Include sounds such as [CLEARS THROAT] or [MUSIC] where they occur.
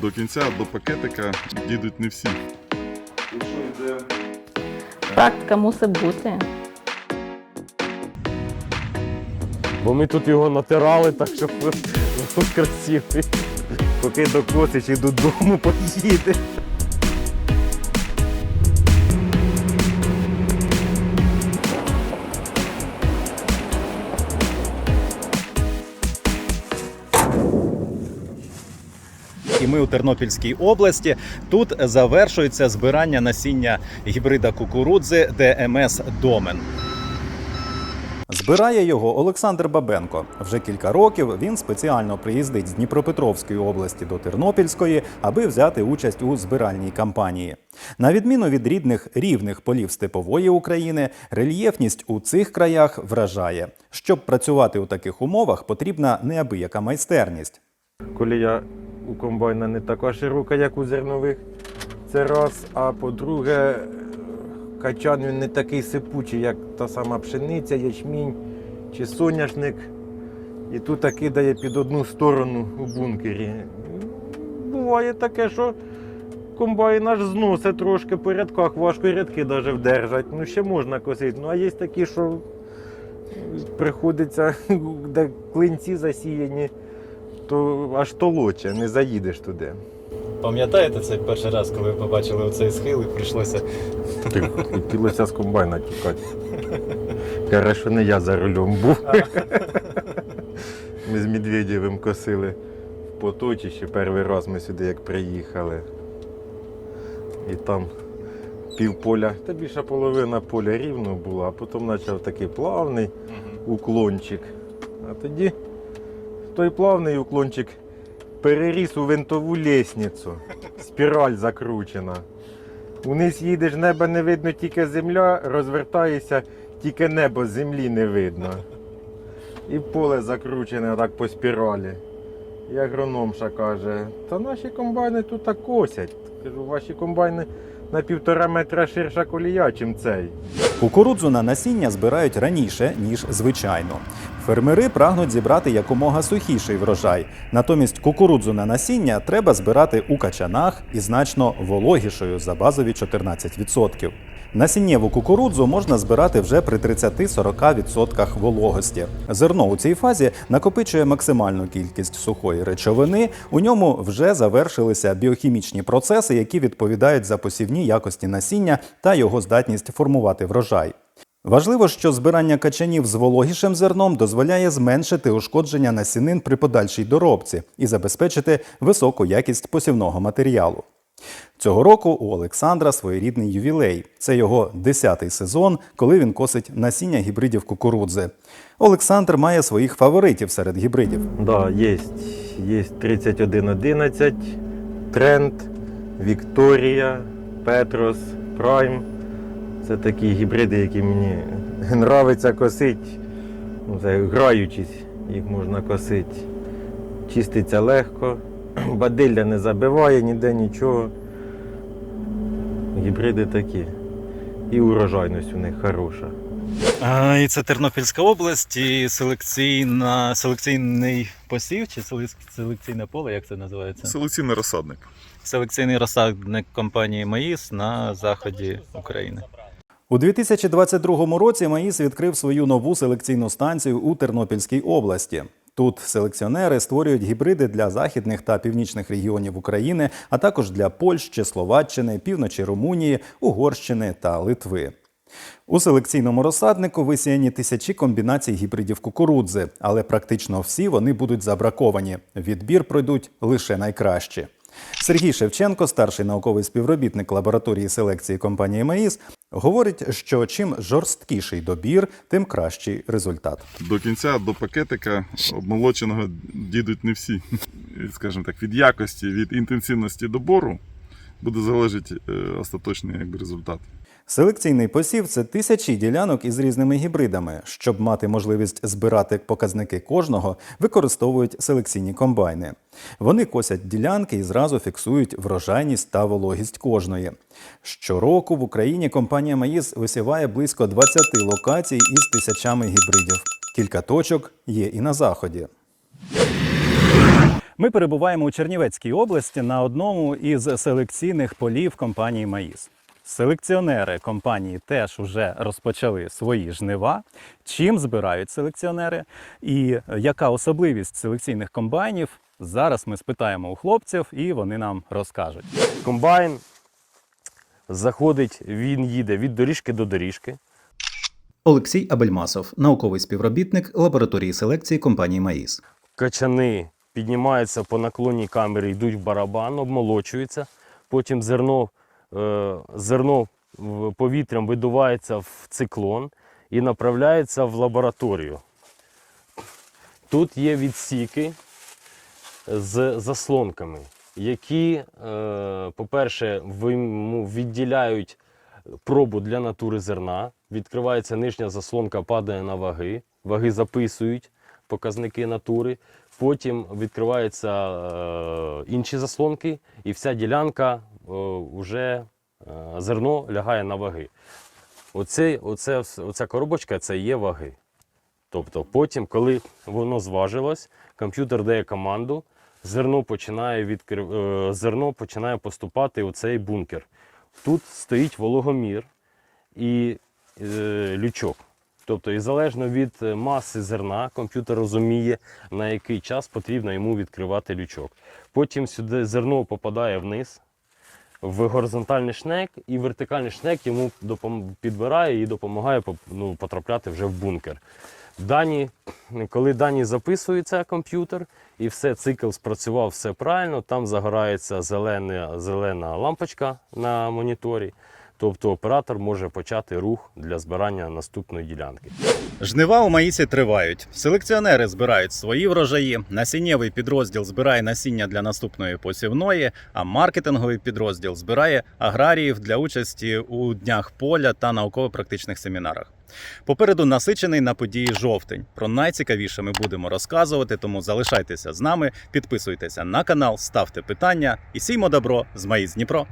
До кінця, до пакетика дійдуть не всі. Практика мусить бути. Бо ми тут його натирали, так щоб він красивий. Поки докосиш і додому поїдеш. І ми у Тернопільській області. Тут завершується збирання насіння гібрида кукурудзи ДМС Домен. Збирає його Олександр Бабенко. Вже кілька років він спеціально приїздить з Дніпропетровської області до Тернопільської, аби взяти участь у збиральній кампанії. На відміну від рідних рівних полів степової України, рельєфність у цих краях вражає. Щоб працювати у таких умовах, потрібна неабияка майстерність. Колія у комбайна не така широка, як у зернових. Це раз. А по-друге, качан він не такий сипучий, як та сама пшениця, ячмінь чи соняшник. І тут кидає під одну сторону у бункері. Буває таке, що комбайн аж зносить трошки по рядках, важко рядки навіть вдержать. Ну, ще можна косити. Ну, а є такі, що приходиться, [LAUGHS] де клинці засіяні, то аж толоче, не заїдеш туди. Пам'ятаєте цей перший раз, коли ви побачили цей схил і прийшлося Хотілося з комбайна тікати. Каже, що не я за рулем був. Ми з Медведєвим косили в поточищі. Перший раз ми сюди як приїхали. І там пів поля, та більша половина поля рівно була, а потім почав такий плавний уклончик. А тоді той плавний уклончик переріс у винтову лісницю. Спіраль закручена. Униз їдеш, неба не видно, тільки земля, розвертаєшся, тільки небо землі не видно. І поле закручене так по спіралі. І агрономша каже, та наші комбайни тут так косять. Кажу, ваші комбайни на півтора метра ширша колія, чим цей. Кукурудзу на насіння збирають раніше, ніж звичайно. Фермери прагнуть зібрати якомога сухіший врожай. Натомість кукурудзу на насіння треба збирати у качанах і значно вологішою за базові 14%. Насіннєву кукурудзу можна збирати вже при 30-40% вологості. Зерно у цій фазі накопичує максимальну кількість сухої речовини. У ньому вже завершилися біохімічні процеси, які відповідають за посівні якості насіння та його здатність формувати врожай. Важливо, що збирання качанів з вологішим зерном дозволяє зменшити ушкодження насінин при подальшій доробці і забезпечити високу якість посівного матеріалу. Цього року у Олександра своєрідний ювілей. Це його 10-й сезон, коли він косить насіння гібридів кукурудзи. Олександр має своїх фаворитів серед гібридів. Да, є. Є 3111, Тренд, Вікторія, Петрос, Прайм. Це такі гібриди, які мені нравиться косити. Ну, граючись, їх можна косити. Чиститься легко, [CLEARS THROAT] бадилля не забиває ніде нічого. Гібриди такі. І урожайність у них хороша. А, і це Тернопільська область, і селекційна, селекційний посів чи селекційне поле, як це називається? Селекційний розсадник. Селекційний розсадник компанії Маїс на заході України. У 2022 році Маїс відкрив свою нову селекційну станцію у Тернопільській області. Тут селекціонери створюють гібриди для західних та північних регіонів України, а також для Польщі, Словаччини, півночі Румунії, Угорщини та Литви. У селекційному розсаднику висіяні тисячі комбінацій гібридів кукурудзи, але практично всі вони будуть забраковані. Відбір пройдуть лише найкращі. Сергій Шевченко, старший науковий співробітник лабораторії селекції компанії Маїс, говорить, що чим жорсткіший добір, тим кращий результат. До кінця, до пакетика обмолоченого дійдуть не всі. Скажімо так, від якості, від інтенсивності добору буде залежати е, остаточний якби, результат. Селекційний посів це тисячі ділянок із різними гібридами. Щоб мати можливість збирати показники кожного, використовують селекційні комбайни. Вони косять ділянки і зразу фіксують врожайність та вологість кожної. Щороку в Україні компанія Маїс висіває близько 20 локацій із тисячами гібридів. Кілька точок є і на заході. Ми перебуваємо у Чернівецькій області на одному із селекційних полів компанії Маїс. Селекціонери компанії теж вже розпочали свої жнива. Чим збирають селекціонери і яка особливість селекційних комбайнів? Зараз ми спитаємо у хлопців і вони нам розкажуть. Комбайн заходить, він їде від доріжки до доріжки. Олексій Абельмасов, науковий співробітник лабораторії селекції компанії Маїс. Качани піднімаються по наклонній камері, йдуть в барабан, обмолочуються. Потім зерно, е, зерно повітрям видувається в циклон і направляється в лабораторію. Тут є відсіки з заслонками, які, е, по-перше, відділяють пробу для натури зерна. Відкривається нижня заслонка, падає на ваги. Ваги записують показники натури. Потім відкриваються е, інші заслонки, і вся ділянка е, вже е, зерно лягає на ваги. Оце, оце, оця коробочка це є ваги. Тобто потім, коли воно зважилось, комп'ютер дає команду, зерно починає, відкрив... е, зерно починає поступати у цей бункер. Тут стоїть вологомір і е, лючок. Тобто, і залежно від е, маси зерна, комп'ютер розуміє, на який час потрібно йому відкривати лючок. Потім сюди зерно попадає вниз в горизонтальний шнек, і вертикальний шнек йому підбирає і допомагає ну, потрапляти вже в бункер. Дані, коли дані записуються комп'ютер, і все, цикл спрацював все правильно, там загорається зелена, зелена лампочка на моніторі. Тобто оператор може почати рух для збирання наступної ділянки. Жнива у Маїсі тривають. Селекціонери збирають свої врожаї, насіннєвий підрозділ збирає насіння для наступної посівної, а маркетинговий підрозділ збирає аграріїв для участі у днях поля та науково-практичних семінарах. Попереду насичений на події жовтень. Про найцікавіше ми будемо розказувати, тому залишайтеся з нами, підписуйтеся на канал, ставте питання і сіймо добро з Маїс Дніпро.